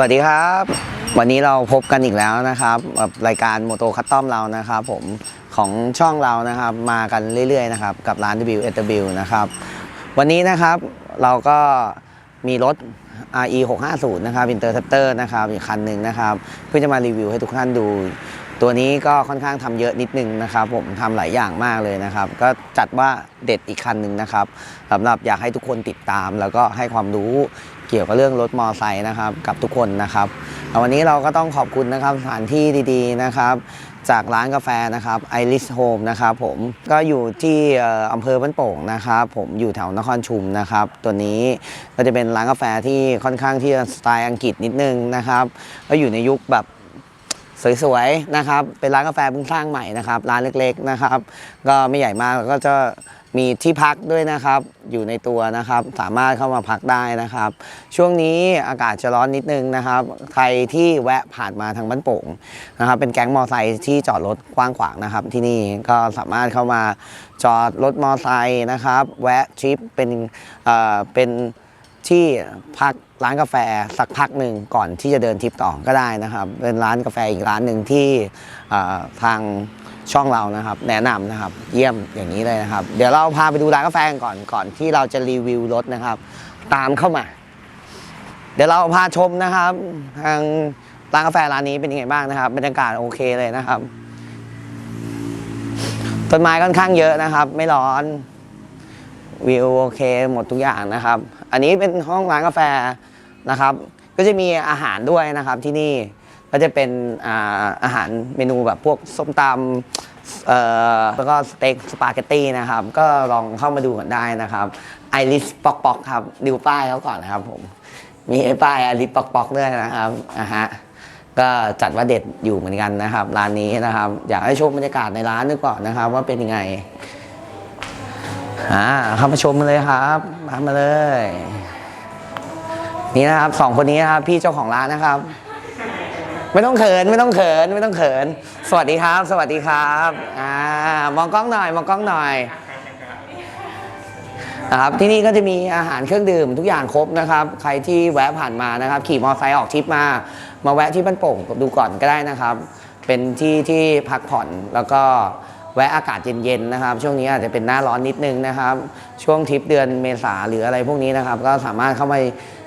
วัสดีครับ วันนี้เราพบกันอีกแล้วนะครับกับรายการโมโตคัตตอมเรานะครับผมของช่องเรานะครับมากันเรื่อยๆนะครับกับร้าน W S W นะครับวันนี้นะครับเราก็มีรถ RE 650นะครับ Interceptor นะครับอีกคันหนึ่งนะครับ เพื่อจะมารีวิวให้ทุกท่านดู ตัวนี้ก็ค่อนข้างทำเยอะนิดนึงนะครับ ผมทำหลายอย่างมากเลยนะครับ ก็จัดว่าเด็ดอีกคันหนึ่งนะครับสำหรับอยากให้ทุกคนติดตาม แล้วก็ให้ความรู้ เกี่ยวกับเรื่องรถมอไซค์นะครับกับทุกคนนะครับวันนี้เราก็ต้องขอบคุณนะครับสถานที่ดีๆนะครับ จากร้านกาแฟนะครับ Iris Home นะครับผมก็อยู่ที่อำเภอบ้านโป่งนะครับ ผมอยู่แถวนครชุมนะครับ ตัวนี้ก็จะเป็นร้านกาแฟที่ค่อนข้างที่จะสไตล์อังกฤษนิดนึงนะครับ ก็อยู่ในยุคแบบสวยๆนะครับ เป็นร้านกาแฟเพิ่งสร้างใหม่นะครับ ร้านเล็กๆนะครับ ก็ไม่ใหญ่มากก็จะ มีที่พักด้วยนะครับ อยู่ในตัวนะครับ สามารถเข้ามาพักได้นะครับ ช่วงนี้อากาศจะร้อนนิดนึงนะครับ ใครที่แวะผ่านมาทางบ้านโป่งนะครับ เป็นแก๊งมอไซค์ที่จอดรถกว้างขวางนะครับ ที่นี่ก็สามารถเข้ามาจอดรถมอไซค์นะครับ แวะทริปเป็นเอ่อเป็นที่พักร้านกาแฟสักพักหนึ่งก่อนที่จะเดินทริปต่อก็ได้นะครับ เป็นร้านกาแฟอีกร้านหนึ่งที่อ่อทาง ช่องเรานะครับ แนะนำนะครับ เยี่ยมอย่างนี้เลยนะครับ เดี๋ยวเราพาไปดูร้านกาแฟกันก่อนก่อนที่เราจะรีวิวรถนะครับ ตามเข้ามา เดี๋ยวเราพาชมนะครับ ทางร้านกาแฟร้านนี้เป็นยังไงบ้างนะครับบรรยากาศโอเคเลยนะครับต้นไม้ค่อนข้างเยอะนะครับ ไม่ร้อนวิวโอเคหมดทุกอย่างนะครับ อันนี้เป็นห้องร้านกาแฟนะครับ ก็จะมีอาหารด้วยนะครับที่นี่ ก็จะเป็นอาหารเมนูแบบพวกส้มตำแล้วก็สเต็กสปาเกตตี้นะครับ ก็ลองเข้ามาดูกันได้นะครับไอริสปอกปอกครับดูป้ายเขาก่อนนะครับผม มีป้ายไอริสปอกปอกด้วยนะครับอะฮะก็จัดว่าเด็ดอยู่เหมือนกันนะครับ ร้านนี้นะครับ อยากให้ชมบรรยากาศในร้านด้วยก่อนนะครับ ว่าเป็นยังไงอ่าเข้ามาชมมาเลยครับมามาเลย นี่นะครับสองคนนี้นะครับ พี่เจ้าของร้านนะครับ ไม่ต้องเขินไม่ต้องเขินไม่ต้องเขิน สวัสดีครับ สวัสดีครับอ่ามองกล้องหน่อยมองกล้องหน่อยนะครับที่นี่ก็จะมีอาหารเครื่องดื่มทุกอย่างครบนะครับ ใครที่แวะผ่านมานะครับ ขี่มอเตอร์ไซค์ออกทริปมา มาแวะที่บ้านโป่งดูก่อนก็ได้นะครับ เป็นที่ที่พักผ่อนแล้วก็ แวะอากาศเย็นๆนะครับ ช่วงนี้อาจจะเป็นหน้าร้อนนิดนึงนะครับ ช่วงทริปเดือนเมษาหรืออะไรพวกนี้นะครับ ก็สามารถเข้ามา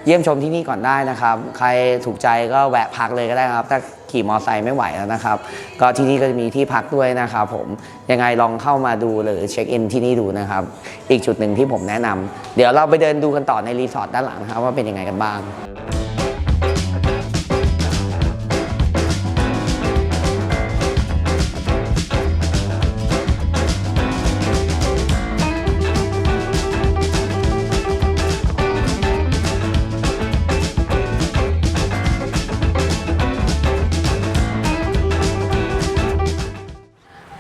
เยี่ยมชมที่นี่ก่อนได้นะครับ ใครถูกใจก็แวะพักเลยก็ได้ครับ ถ้าขี่มอเตอร์ไซค์ไม่ไหวแล้วนะครับ ก็ที่นี่ก็จะมีที่พักด้วยนะครับผม ยังไงลองเข้ามาดูหรือเช็คอินที่นี่ดูนะครับ อีกจุดหนึ่งที่ผมแนะนำเดี๋ยวเราไปเดินดูกันต่อในรีสอร์ทด้านหลังนะครับว่าเป็นยังไงกันบ้าง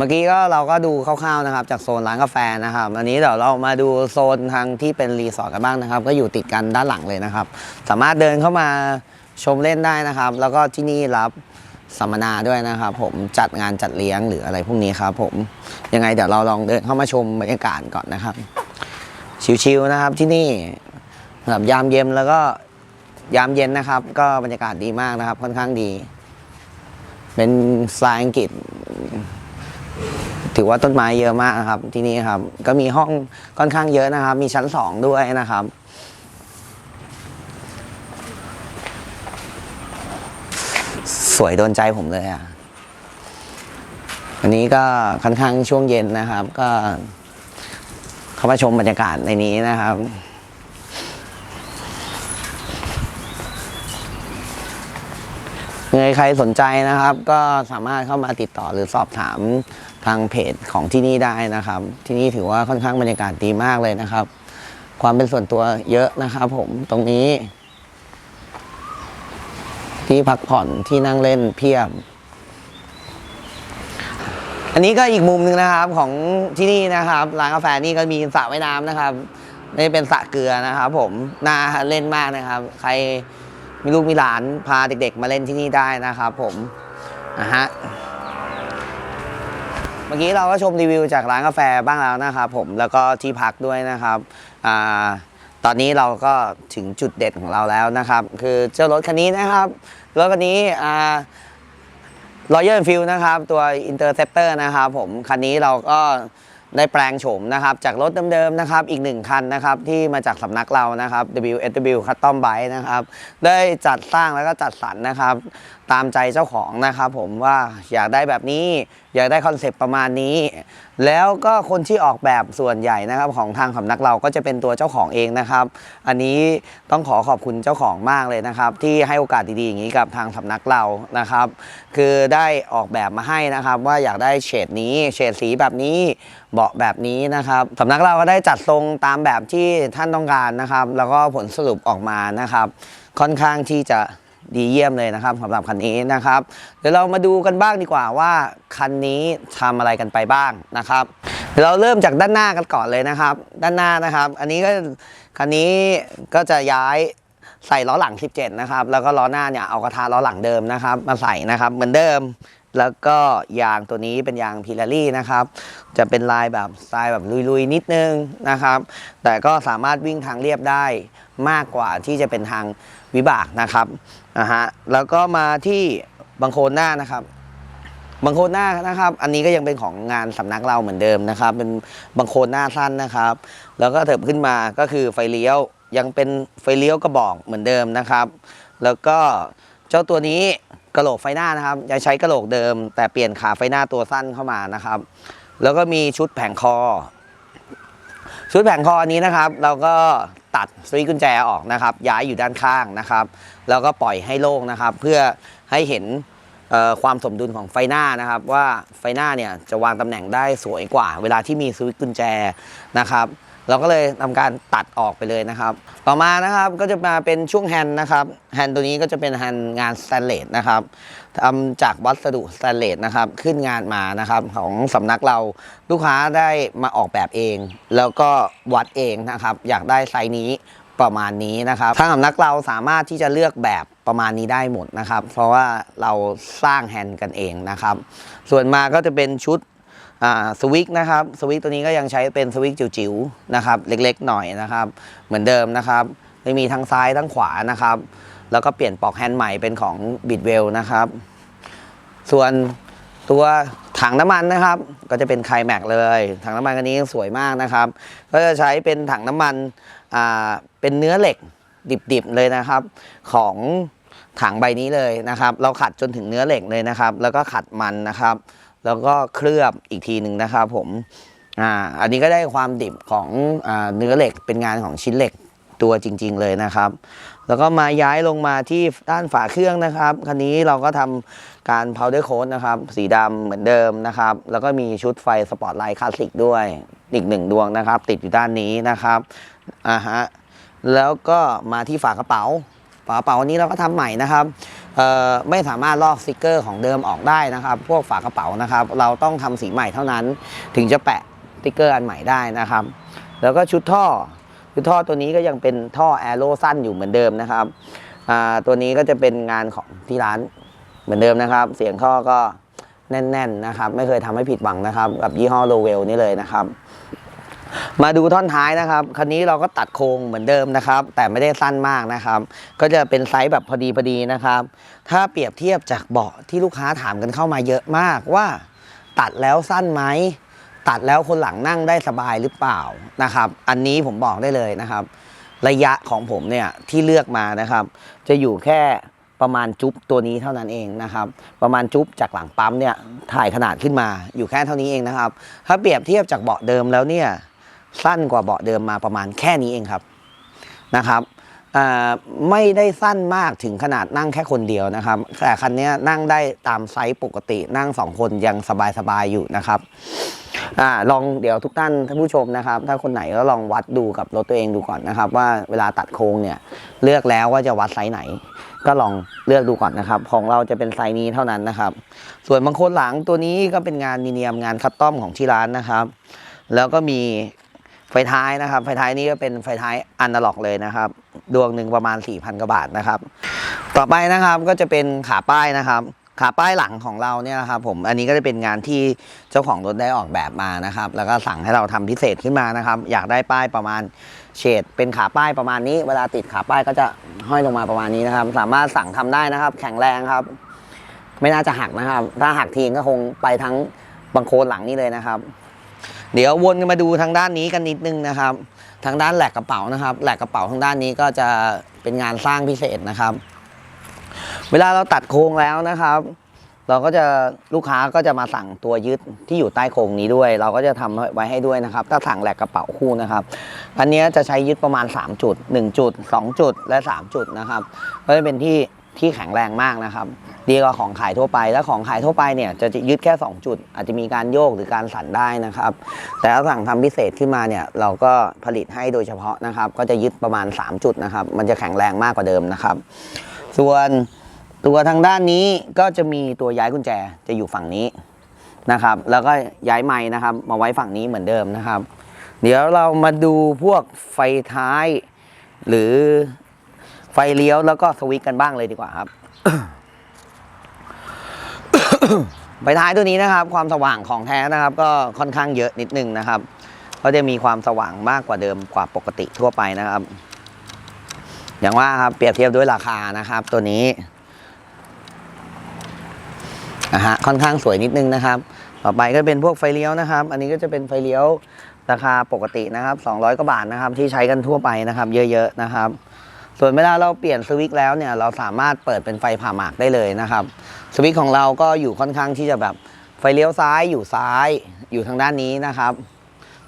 มื่อกี้ก็เราก็ดูคร่าวๆนะครับ จากโซนร้านกาแฟนะครับอันนี้เดี๋ยวเรามาดูโซนทางที่เป็นรีสอร์ทกันบ้างนะครับ ก็อยู่ติดกันด้านหลังเลยนะครับ สามารถเดินเข้ามาชมเล่นได้นะครับ แล้วก็ที่นี่รับสัมมนาด้วยนะครับ ผมจัดงานจัดเลี้ยงหรืออะไรพวกนี้ครับผมยังไงเดี๋ยวเราลองเดินเข้ามาชมบรรยากาศก่อนนะครับ ชิวๆนะครับที่นี่แบบยามเย็นแล้วก็ยามเย็นนะครับ ก็บรรยากาศดีมากนะครับ ค่อนข้างดี เป็นสไตล์อังกฤษ ถือว่าต้นไม้เยอะมากนะครับ ที่นี่ครับ ก็มีห้องค่อนข้างเยอะนะครับ มีชั้นสองด้วยนะครับ สวยโดนใจผมเลยอะวันนี้ก็ค่อนข้างช่วงเย็นนะครับ ก็เข้ามาชมบรรยากาศในนี้นะครับยังไงใครสนใจนะครับ ก็สามารถเข้ามาติดต่อหรือสอบถาม ทางเพจของที่นี่ได้นะครับ ที่นี่ถือว่าค่อนข้างบรรยากาศดีมากเลยนะครับ ความเป็นส่วนตัวเยอะนะครับ ผมตรงนี้ ที่พักผ่อนที่นั่งเล่นเพียบ อันนี้ก็อีกมุมหนึ่งนะครับของที่นี่นะครับร้านกาแฟนี่ก็มีสระว่ายน้ำนะครับนี่เป็นสระเกลือนะครับ ผมน่าเล่นมากนะครับ ใครมีลูกมีหลานพาเด็ก ๆ มาเล่นที่นี่ได้นะครับ ผมนะฮะ มื่อกี้เราก็ชมรีวิวจากร้านกาแฟบ้างแล้วนะครับผมแล้วก็ที่พักด้วยนะครับอ่าตอนนี้เราก็ถึงจุดเด็ดของเราแล้วนะครับ คือเจ้ารถคันนี้นะครับรถคันนี้อ่า Royal Enfield นะครับ ตัว Interceptor นะครับผมคันนี้เราก็ได้แปลงโฉมนะครับจากรถเดิมๆนะครับอีกหนึ่งคันนะครับที่มาจากสำนักเรานะครับ WSW Custom Bike นะครับได้จัดสร้างแล้วก็จัดสรรนะครับตามใจเจ้าของนะครับผมว่าอยากได้แบบนี้ อยากได้คอนเซปต์ประมาณนี้ แล้วก็คนที่ออกแบบส่วนใหญ่นะครับของทางสำนักเราก็จะเป็นตัวเจ้าของเองนะครับ อันนี้ต้องขอขอบคุณเจ้าของมากเลยนะครับ ที่ให้โอกาสดีๆอย่างนี้กับทางสำนักเรานะครับ คือได้ออกแบบมาให้นะครับ ว่าอยากได้เฉดนี้เฉดสีแบบนี้เบาะแบบนี้นะครับสำนักเราก็ได้จัดทรงตามแบบที่ท่านต้องการนะครับ แล้วก็ผลสรุปออกมานะครับ ค่อนข้างที่จะ ดีเยี่ยมเลยนะครับสำหรับคันนี้นะครับ เดี๋ยวเรามาดูกันบ้างดีกว่าว่าคันนี้ทำอะไรกันไปบ้างนะครับเดี๋ยวเราเริ่มจากด้านหน้ากันก่อนเลยนะครับ ด้านหน้านะครับ อันนี้ก็คันนี้ก็จะย้ายใส่ล้อหลัง 17 นะครับ แล้วก็ล้อหน้าเนี่ยเอากระทะล้อหลังเดิมนะครับ มาใส่นะครับเหมือนเดิม แล้วก็ยางตัวนี้เป็นยางพิลารี่นะครับ จะเป็นลายแบบสไตล์แบบลุยๆ นิดนึงนะครับ แต่ก็สามารถวิ่งทางเรียบได้มากกว่าที่จะเป็นทางวิบากนะครับ นะฮะแล้วก็มาที่บังโคนหน้านะครับบังโคนหน้านะครับ อันนี้ก็ยังเป็นของงานสำนักเราเหมือนเดิมนะครับ เป็นบังโคนหน้าสั้นนะครับ แล้วก็เถิบขึ้นมาก็คือไฟเลี้ยวยังเป็นไฟเลี้ยวกระบอกเหมือนเดิมนะครับ แล้วก็เจ้าตัวนี้กระโหลกไฟหน้านะครับยังใช้กระโหลกเดิม แต่เปลี่ยนขาไฟหน้าตัวสั้นเข้ามานะครับ แล้วก็มีชุดแผงคอ ชุดแผงคอนี้นะครับ เราก็ ตัดสวิตช์กุญแจออกนะครับ ย้ายอยู่ด้านข้างนะครับ แล้วก็ปล่อยให้โล่งนะครับ เพื่อให้เห็นความสมดุลของไฟหน้านะครับ ว่าไฟหน้าเนี่ยจะวางตำแหน่งได้สวยกว่า เวลาที่มีสวิตช์กุญแจนะครับ เราก็เลยทำการตัดออกไปเลยนะครับ ต่อมานะครับก็จะมาเป็นช่วงแฮนด์นะครับแฮนด์ตัวนี้ก็จะเป็นแฮนด์งานสแตนเลสนะครับทำจากวัสดุสแตนเลสนะครับขึ้นงานมานะครับของสำนักเราลูกค้าได้มาออกแบบเอง แล้วก็วัดเองนะครับ อยากได้ไซส์นี้ประมาณนี้นะครับทางสำนักเราสามารถที่จะเลือกแบบประมาณนี้ได้หมดนะครับ เพราะว่าเราสร้างแฮนด์กันเองนะครับ ส่วนมาก็จะเป็นชุด สวิกนะครับสวิกตัวนี้ก็ยังใช้เป็นสวิกจิ๋วๆนะครับเล็กๆหน่อยนะครับ เหมือนเดิมนะครับไม่มีทั้งซ้ายทั้งขวานะครับ แล้วก็เปลี่ยนปลอกแฮนด์ใหม่เป็นของบิดเวลนะครับ ส่วนตัวถังน้ำมันนะครับ ก็จะเป็นไคลแม็กเลย ถังน้ำมันคันนี้สวยมากนะครับ ก็จะใช้เป็นถังน้ำมันอ่าเป็นเนื้อเหล็กดิบๆเลยนะครับ ของถังใบนี้เลยนะครับ เราขัดจนถึงเนื้อเหล็กเลยนะครับ แล้วก็ขัดมันนะครับ แล้วก็เคลือบอีกทีหนึ่งนะครับผมอ่าอันนี้ก็ได้ความดิบของอาเนื้อเหล็กเป็นงานของชิ้นเหล็กตัวจริง ๆ เลยนะครับ แล้วก็มาย้ายลงมาที่ด้านฝาเครื่องนะครับคันนี้เราก็ทำการ powder coat นะครับ สีดำเหมือนเดิมนะครับ แล้วก็มีชุดไฟสปอตไลท์คลาสสิกด้วยอีกหนึ่งดวงนะครับ ติดอยู่ด้านนี้นะครับอ่าฮะแล้วก็มาที่ฝากระเป๋า ฝากระเป๋านี้เราก็ทำใหม่นะครับ ไม่สามารถลอกสติกเกอร์ของเดิมออกได้นะครับ พวกฝากระเป๋านะครับ เราต้องทำสีใหม่เท่านั้น ถึงจะแปะสติกเกอร์อันใหม่ได้นะครับ แล้วก็ชุดท่อชุดท่อตัวนี้ก็ยังเป็นท่อแอโร่สั้นอยู่เหมือนเดิมนะครับตัวนี้ก็จะเป็นงานของที่ร้านเหมือนเดิมนะครับ เสียงท่อก็แน่น ๆ นะครับ ไม่เคยทำให้ผิดหวังนะครับ กับยี่ห้อโลเวลนี่เลยนะครับ มาดูท่อนท้ายนะครับคันนี้เราก็ตัดโครงเหมือนเดิมนะครับ แต่ไม่ได้สั้นมากนะครับ ก็จะเป็นไซส์แบบพอดีพอดีนะครับ ถ้าเปรียบเทียบจากเบาะที่ลูกค้าถามกันเข้ามาเยอะมากว่า ตัดแล้วสั้นไหมตัดแล้วคนหลังนั่งได้สบายหรือเปล่านะครับ อันนี้ผมบอกได้เลยนะครับ ระยะของผมเนี่ยที่เลือกมานะครับ จะอยู่แค่ประมาณจุ๊บตัวนี้เท่านั้นเองนะครับ ประมาณจุ๊บจากหลังปั๊มเนี่ยถ่ายขนาดขึ้นมาอยู่แค่เท่านี้เองนะครับ ถ้าเปรียบเทียบจากเบาะเดิมแล้วเนี่ย สั้นกว่าเบาะเดิมมาประมาณแค่นี้เองครับนะครับไม่ได้สั้นมากถึงขนาดนั่งแค่คนเดียวนะครับ แต่คันนี้นั่งได้ตามไซส์ปกตินั่งสองคนยังสบายๆอยู่นะครับอลองเดี๋ยวทุกท่านท่านผู้ชมนะครับ ถ้าคนไหนก็ลองวัดดูกับรถตัวเองดูก่อนนะครับ ว่าเวลาตัดโครงเนี่ยเลือกแล้วว่าจะวัดไซส์ไหน ก็ลองเลือกดูก่อนนะครับ ของเราจะเป็นไซส์นี้เท่านั้นนะครับ ส่วนบางคนหลังตัวนี้ก็เป็นงานมีเนียมงานคัสตอมของที่ร้านนะครับ แล้วก็มี ไฟท้ายนะครับ ไฟท้ายนี้ก็เป็นไฟท้ายอันาล็อกเลยนะครับ ดวงหนึ่งประมาณ 4,000กว่าบาทนะครับ ต่อไปนะครับก็จะเป็นขาป้ายนะครับ ขาป้ายหลังของเราเนี่ยนะครับผมอันนี้ก็จะเป็นงานที่เจ้าของรถได้ออกแบบมานะครับ แล้วก็สั่งให้เราทำพิเศษขึ้นมานะครับ อยากได้ป้ายประมาณเฉดเป็นขาป้ายประมาณนี้ เวลาติดขาป้ายก็จะห้อยลงมาประมาณนี้นะครับ สามารถสั่งทำได้นะครับ แข็งแรงครับ ไม่น่าจะหักนะครับ ถ้าหักทีก็คงไปทั้งบังโคลนหลังนี้เลยนะครับ เดี๋ยววนกันมาดูทางด้านนี้กันนิดนึงนะครับ ทางด้านแหลกกระเป๋านะครับแหลกกระเป๋าทางด้านนี้ก็จะเป็นงานสร้างพิเศษนะครับ เวลาเราตัดโครงแล้วนะครับ เราก็จะลูกค้าก็จะมาสั่งตัวยึดที่อยู่ใต้โครงนี้ด้วย เราก็จะทำไว้ให้ด้วยนะครับ ถ้าสั่งแหลกกระเป๋าคู่นะครับอันนี้จะใช้ยึดประมาณ 3 จุด 1 จุด 2 จุดและ 3 จุดนะครับก็จะเป็นที่ ที่แข็งแรงมากนะครับ ดีกว่าของขายทั่วไปและของขายทั่วไปเนี่ยจะยึดแค่ 2 จุด อาจจะมีการโยกหรือการสั่นได้นะครับ แต่ถ้าสั่งทำพิเศษขึ้นมาเนี่ยเราก็ผลิตให้โดยเฉพาะนะครับ ก็จะยึดประมาณ 3 จุดนะครับ มันจะแข็งแรงมากกว่าเดิมนะครับ ส่วนตัวทางด้านนี้ก็จะมีตัวย้ายกุญแจจะอยู่ฝั่งนี้นะครับ แล้วก็ย้ายไม้นะครับ มาไว้ฝั่งนี้เหมือนเดิมนะครับ เดี๋ยวเรามาดูพวกไฟท้ายหรือ ไฟเลี้ยวแล้วก็สวิตช์กันบ้างเลยดีกว่าครับไฟท้ายตัวนี้นะครับ ความสว่างของแท้นะครับ ก็ค่อนข้างเยอะนิดนึงนะครับ ก็จะมีความสว่างมากกว่าเดิมกว่าปกติทั่วไปนะครับ อย่างว่าครับเปรียบเทียบด้วยราคานะครับ ตัวนี้นะฮะค่อนข้างสวยนิดนึงนะครับ ต่อไปก็เป็นพวกไฟเลี้ยวนะครับ อันนี้ก็จะเป็นไฟเลี้ยวราคาปกตินะครับ 200กว่าบาทนะครับ ที่ใช้กันทั่วไปนะครับ เยอะ ๆ นะครับ ส่วนเวลาเราเปลี่ยนสวิตช์แล้วเนี่ยเราสามารถเปิดเป็นไฟผ่าหมากได้เลยนะครับสวิตช์ของเราก็อยู่ค่อนข้างที่จะแบบไฟเลี้ยวซ้ายอยู่ซ้ายอยู่ทางด้านนี้นะครับ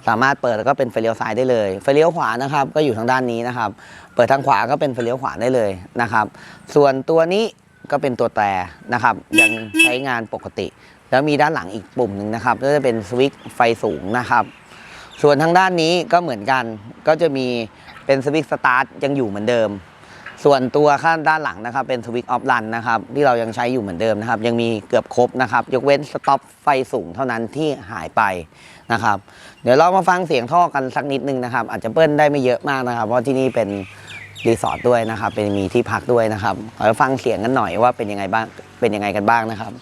สามารถเปิดแล้วก็เป็นไฟเลี้ยวซ้ายได้เลย ไฟเลี้ยวขวานะครับก็อยู่ทางด้านนี้นะครับ เปิดทางขวาก็เป็นไฟเลี้ยวขวาได้เลยนะครับ ส่วนตัวนี้ก็เป็นตัวแต่นะครับ ยังใช้งานปกติ แล้วมีด้านหลังอีกปุ่มหนึ่งนะครับก็จะเป็นสวิตช์ไฟสูงนะครับ ส่วนทางด้านนี้ก็เหมือนกันก็จะมี เป็นสวิตช์สตาร์ทยังอยู่เหมือนเดิม ส่วนตัวข้างด้านหลังนะครับ เป็นสวิตช์ออฟรันนะครับ ที่เรายังใช้อยู่เหมือนเดิมนะครับ ยังมีเกือบครบนะครับ ยกเว้นสต็อปไฟสูงเท่านั้นที่หายไปนะครับ เดี๋ยวเรามาฟังเสียงท่อกันสักนิดนึงนะครับ อาจจะเปิ้ลได้ไม่เยอะมากนะครับ เพราะที่นี่เป็นรีสอร์ทด้วยนะครับ เป็นมีที่พักด้วยนะครับเราฟังเสียงกันหน่อยว่าเป็นยังไงบ้างเป็นยังไงกันบ้างนะครับ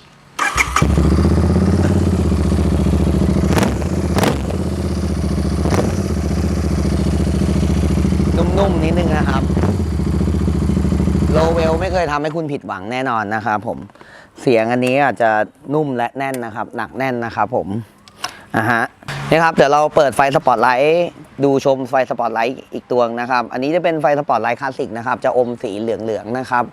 นะครับโลเวลไม่เคยทำให้คุณผิดหวังแน่นอนนะครับผมเสียงอันนี้อาจจะนุ่มและแน่นนะครับ หนักแน่นนะครับผมอะฮะนี่ครับเดี๋ยวเราเปิดไฟสปอตไลท์ดูชมไฟสปอตไลท์อีกตัวนะครับ อันนี้จะเป็นไฟสปอตไลท์คลาสสิกนะครับ จะอมสีเหลืองๆนะครับ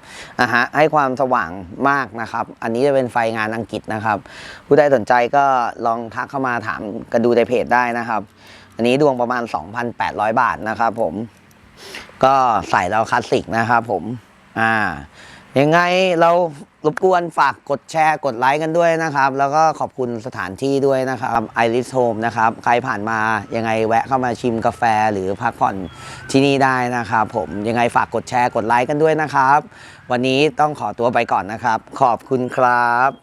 อะฮะให้ความสว่างมากนะครับ อันนี้จะเป็นไฟงานอังกฤษนะครับ ผู้ใดสนใจก็ลองทักเข้ามาถามกันดูในเพจได้นะครับ อันนี้ดวงประมาณ 2,800 บาทนะครับผม ก็ใส่เราคลาสสิกนะครับผม อ่า ยังไงเรารบกวนฝากกดแชร์กดไลค์กันด้วยนะครับ แล้วก็ขอบคุณสถานที่ด้วยนะครับ Iris Home นะครับ ใครผ่านมายังไงแวะเข้ามาชิมกาแฟหรือพักผ่อนที่นี่ได้นะครับ ผมยังไงฝากกดแชร์กดไลค์กันด้วยนะครับ วันนี้ต้องขอตัวไปก่อนนะครับ ขอบคุณครับ